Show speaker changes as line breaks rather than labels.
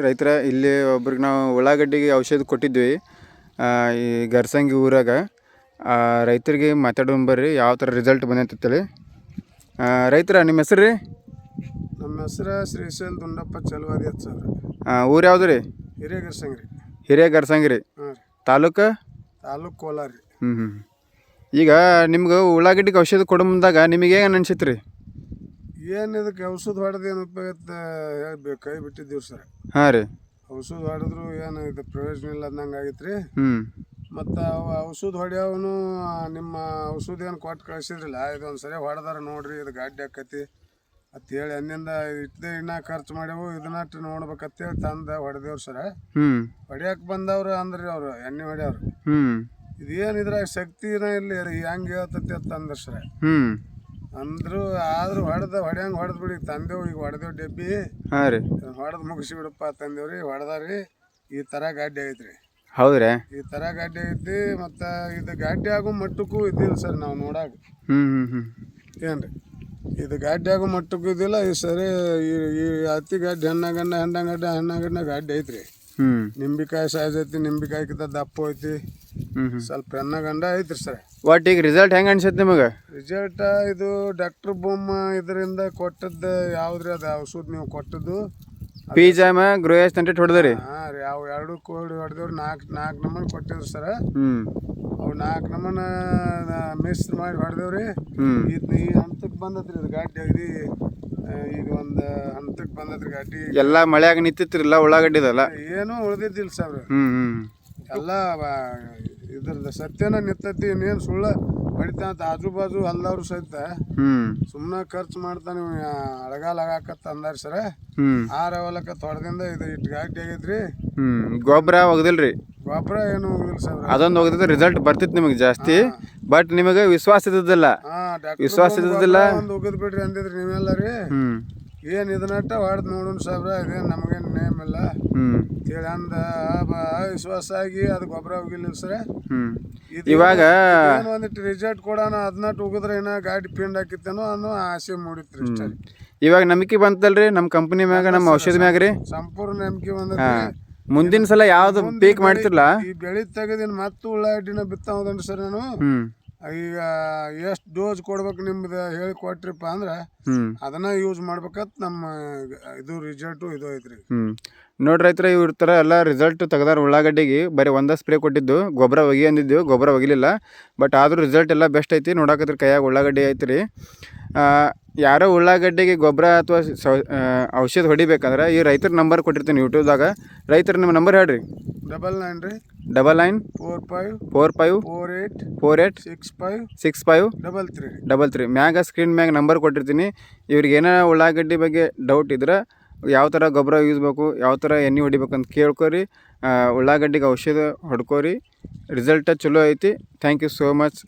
ರೈತರ ಇಲ್ಲಿ ಒಬ್ರಿಗೆ ನಾವು ಉಳ್ಳಾಗಡ್ಡಿಗೆ ಔಷಧ ಕೊಟ್ಟಿದ್ವಿ ಈ ಗರ್ಸಂಗಿ ಊರಾಗ. ರೈತರಿಗೆ ಮಾತಾಡೋಣ ಬರ್ರಿ ಯಾವ ಥರ ರಿಸಲ್ಟ್ ಬಂದೈತೆ ಅಂತೇಳಿ. ಆ, ರೈತರ ನಿಮ್ಮ ಹೆಸರು ರೀ?
ನಮ್ಮ ಹೆಸರು ಶ್ರೀಶೈಲ್ ದುಂಡಪ್ಪ ಚಲವಾದಿ ಚಲೋ ಹಾಂ
ಊರು ಯಾವ್ದು ರೀ?
ಹಿರಿಯ ರೀ.
ಹಿರಿಯ ಗರ್ಸಂಗಿ ರೀ.
ಹಾಂ ರೀ.
ತಾಲೂಕು?
ತಾಲೂಕು ಕೋಲಾರ ರೀ.
ಹ್ಞೂ ಹ್ಞೂ ಈಗ ನಿಮ್ಗೆ ಉಳ್ಳಾಗಡ್ಡಿಗೆ ಔಷಧ ಕೊಡೋ ಮುಂದಾಗ ನಿಮಗೆ ಏನು ಅನ್ಸಿತ್ತು ರೀ
ಏನು ಇದಕ್ಕೆ ಔಷಧ ಹೊಡೆದು ಏನು ಉಪಯೋಗ ಹೇಳ್ಬೇಕು. ಕೈ ಬಿಟ್ಟಿದ್ದೀವಿ ಸರ್.
ಹಾಂ ರೀ.
ಔಷಧ ಹೊಡೆದ್ರು ಏನು ಇದು ಪ್ರಯೋಜನ ಇಲ್ಲ ಅಂದಂಗೆ ಆಗೈತೆ ರೀ
ಹ್ಞೂ
ಮತ್ತು ಅವ ಔಷಧ ಹೊಡೆಯವನು ನಿಮ್ಮ ಔಷಧ ಏನು ಕೊಟ್ಟು ಕಳಿಸಿದ್ರಲ್ಲ. ಇದೊಂದು ಸರಿ ಹೊಡೆದಾರ ನೋಡ್ರಿ ಇದು ಗಾಡಿ ಆಕತಿ. ಅಂತೇಳಿ ಅಂದಿಂದ ಇಟ್ಟದೆ ಇನ್ನ ಖರ್ಚು ಮಾಡ್ಯಾವು ಇದನ್ನಟ್ಟು ನೋಡ್ಬೇಕಂತೇಳಿ ತಂದ ಹೊಡೆದೇವ್ರು ಸರ.
ಹ್ಞೂ
ಹೊಡ್ಯಾಕೆ ಬಂದವ್ರು ಅಂದ್ರಿ ಅವರು ಎಣ್ಣೆ ಹೊಡ್ಯವ್ರು.
ಹ್ಞೂ
ಇದೇನು ಇದ್ರಾಗ ಶಕ್ತಿನ ಇಲ್ಲಿ ರೀ ಹೆಂಗೆ ಹೇಳ್ತತಿ ಅಂತ ಅಂದ್ರ ಸರ.
ಹ್ಞೂ
ಅಂದ್ರು ಆದ್ರೂ ಹೊಡೆದ ಹೊಡ್ಯಂಗೆ ಹೊಡೆದ್ ಬಿಡಿ. ತಂದೆವು ಈಗ ಹೊಡೆದೇವು ಡಬ್ಬಿ.
ಹಾಂ ರೀ.
ಹೊಡೆದು ಮುಗಿಸಿ ಬಿಡಪ್ಪ ತಂದೇವ್ರಿ. ಹೊಡೆದಾರಿ ಈ ತರ ಗಾಡಿ ಐತ್ರಿ.
ಹೌದ್ರಿ
ಈ ತರ ಗಾಡಿ ಐತಿ ಮತ್ತ ಇದು ಗಾಡಿ ಆಗೋ ಮಟ್ಟಕ್ಕೂ ಇದ್ದಿಲ್ಲ ಸರ್ ನಾವು
ನೋಡಾಕ.
ಏನ್ರಿ? ಇದು ಗಾಡಿ ಆಗೋ ಮಟ್ಟಕ್ಕೂ ಇದ್ದಿಲ್ಲ ಈ ಸರಿ ಈ ಈ ಹತ್ತಿ ಗಾಡಿ ಹೆಣ್ಣಗಣ್ಣ ಹೆಣ್ಣ ಗಂಡ ಗಾಡಿ ಐತ್ರಿ. ನಿಂಬಿಕಾಯಿ ಸೈಜ್ ಐತಿ ನಿಂಬಿಕಾಯಿಕಿಂತ ದಪ್ಪ ಐತಿ. ಸ್ವಲ್ಪ ಹೆಣ್ಣಗಂಡ ಐತ್ರಿ ಸರ್.
ಒಟ್ಟು ಈಗ ರಿಸಲ್ಟ್ ಹೆಂಗೆ ಅನ್ಸತ್ ನಿಮಗೆ?
ರಿಸಲ್ಟ್ ಇದು ಡಾಕ್ಟರ್ ಬೊಮ್ಮ ಇದರಿಂದ ಕೊಟ್ಟದ್ದು ಯಾವ್ದ್ರಿ ಅದು ಔಷಧ ನೀವು ಕೊಟ್ಟದ್ದು?
ಪಿಜಾಮ ಗ್ರೋಯಸ್ ತಂಟೆ ಹೊಡೆದ್ರಿ?
ಹಾಂ ರೀ ಅವು ಎರಡು ಕೋಡಿ ಹೊಡೆದವ್ರು ನಾಲ್ಕು ನಾಲ್ಕು ನಮೂನೆ ಕೊಟ್ಟಿದ್ರು ಸರ. ಅವು ನಾಲ್ಕು ನಮೂನ ಮಿಸ್ ಮಾಡಿ ಹೊಡೆದೇವ್ರಿ. ಇದು ಈ ಹಂತಕ್ಕೆ ಬಂದತ್ರಿ ಇದು ಗಾಡಿ ಅಗದಿ ಒಂದು ಹಂತಕ್ಕೆ ಗಾಡಿ.
ಎಲ್ಲ ಮಳೆಯಾಗ ನಿಂತಿತ್ತಿರಲ್ಲ ಉಳ್ಳಾಗಡ್ಡಿದಲ್ಲ?
ಏನೂ ಉಳ್ದಿದ್ದಿಲ್ಲ ಸರ್
ಹ್ಮ್
ಎಲ್ಲ ಇದ್ರದ್ದು ಸತ್ಯನ ನಿಂತತಿ ಇನ್ನೇನು ಸುಳ್ಳು ಹೊಡಿತಾ ಅಂತ ಆಜು ಬಾಜು ಅಲ್ಲವ್ರು ಸಹಿತ
ಹ್ಞೂ
ಸುಮ್ಮನೆ ಖರ್ಚು ಮಾಡ್ತಾನೆ ಅಳಗಾಲ ಆಗಾಕತ್ತ ಅಂದಾರ ಸರ.
ಹ್ಞೂ
ಆರ ಹೊಲಕ್ಕ ತೊಡದಿಂದ ಇದು ಇಟ್ಟು ಗಾಡಿ ಆಗೈತ್ರಿ
ಹ್ಞೂ ಗೊಬ್ಬರ ಒಗದಿಲ್ರಿ?
ಗೊಬ್ಬರ ಏನು ಹೋಗಿಲ್ಲ ಸರ್
ಅದೊಂದು ಒಗದಿದ್ರೆ ರಿಸಲ್ಟ್ ಬರ್ತಿತ್ತು ನಿಮಗೆ ಜಾಸ್ತಿ. ಬಟ್ ನಿಮಗೆ ವಿಶ್ವಾಸ ಇದ್ದಿದ್ದಿಲ್ಲ.
ಹಾ
ವಿಶ್ವಾಸ ಇದ್ದಿದ್ದಿಲ್ಲ?
ಒಂದು ಉಗಿದ್ ಬಿಡ್ರಿ ಅಂದಿದ್ರಿ ನೀವೆಲ್ಲ ರೀ
ಹ್ಞೂ
ಏನ್ ಇದನ್ನಟ್ಟ ಹೊಡೆದ್ ನೋಡೋಣ ಸಾಬ್ರ ಇದೇನ್ ನಮಗೇನ್ ನೇಮ್ ಇಲ್ಲ. ತಿಳಂದ ವಿಶ್ವಾಸ ಆಗಿ ಅದು ಗೊಬ್ಬರ ಹೋಗಿಲ್ಲ ಸರ.
ಇವಾಗ
ಒಂದಿಟ್ಟು ರಿಸಲ್ಟ್ ಕೊಡೋಣ ಅದನ್ನ ಹೋಗಿದ್ರೆ ಏನ ಗಾಡಿ ಪಿಂಡ್ ಹಾಕಿತ್ತೇನೋ ಅನ್ನೋ ಆಸೆ ಮೂಡಿತ್ರಿ ಇಷ್ಟ
ಇವಾಗ ನಂಬಿಕೆ ಬಂತಲ್ರಿ ನಮ್ಮ ಕಂಪನಿ ಮ್ಯಾಗ ನಮ್ಮ ಔಷಧ ಮ್ಯಾಗ ರೀ
ಸಂಪೂರ್ಣ ನಂಬಿಕೆ ಬಂದ್ರಿ
ಮುಂದಿನ ಸಲ ಯಾವ್ದು ಪೀಕ್ ಮಾಡ್ತಿರಲ್ಲ
ಈ ಬೆಳಿ ತೆಗೆದಿನ ಮತ್ತೆ ಉಳ್ಳಾಗಡ್ಡಿನ ಬಿತ್ತಾವದನ್ರಿ ಸರ್ ನಾನು. ಈಗ ಎಷ್ಟು ಡೋಸ್ ಕೊಡ್ಬೇಕು ನಿಮ್ದು ಹೇಳಿ ಕೊಟ್ರಿಪ್ಪ ಅಂದ್ರೆ
ಹ್ಞೂ
ಅದನ್ನ ಯೂಸ್ ಮಾಡ್ಬೇಕಂತ ನಮ್ಮ ಇದು ರಿಸಲ್ಟು ಇದು ಐತ್ರಿ.
ಹ್ಞೂ ನೋಡ್ರಿ ರೈತರ ಇವ್ರ ಥರ ಎಲ್ಲ ರಿಸಲ್ಟ್ ತೆಗ್ದಾರ ಉಳ್ಳಾಗಡ್ಡಿಗೆ ಬರೀ ಒಂದೇ ಸ್ಪ್ರೇ ಕೊಟ್ಟಿದ್ದು ಗೊಬ್ಬರ ಒಗಿ ಅಂದಿದ್ದು ಗೊಬ್ಬರ ಒಗಿಲಿಲ್ಲ. ಬಟ್ ಆದರೂ ರಿಸಲ್ಟ್ ಎಲ್ಲ ಬೆಸ್ಟ್ ಐತಿ. ನೋಡಾಕತ್ರ ಕೈಯಾಗ ಉಳ್ಳಾಗಡ್ಡಿ ಐತ್ರಿ. ರೀ ಆ, ಯಾರೋ ಉಳ್ಳಾಗಡ್ಡಿಗೆ ಗೊಬ್ಬರ ಅಥವಾ ಔಷಧ ಹೊಡಿಬೇಕಂದ್ರೆ ಈ ರೈತರ ನಂಬರ್ ಕೊಟ್ಟಿರ್ತೀನಿ ಯೂಟ್ಯೂಬ್ದಾಗ ರೈತರ ನಿಮ್ಮ ನಂಬರ್ ಹೇಳ್ರಿ.
ಡಬಲ್ ನೈನ್ ರೀ
double nine
four five
four five
four eight
four eight
six five
six five
double three
double three ಮ್ಯಾಗ ಸ್ಕ್ರೀನ್ ಮ್ಯಾಗ ನಂಬರ್ ಕೊಟ್ಟಿರ್ತೀನಿ. ಇವ್ರಿಗೆ ಏನೋ ಉಳ್ಳಾಗಡ್ಡಿ ಬಗ್ಗೆ ಡೌಟ್ ಇದ್ರೆ ಯಾವ ಥರ ಗೊಬ್ಬರ ಯೂಸ್ ಬೇಕು ಯಾವ ಥರ ಎಣ್ಣೆ ಹೊಡಿಬೇಕು ಅಂತ ಕೇಳ್ಕೊರಿ. ಉಳ್ಳಾಗಡ್ಡಿಗೆ ಔಷಧ ಹೊಡ್ಕೋರಿ. ರಿಸಲ್ಟ ಚಲೋ ಐತಿ. Thank you so much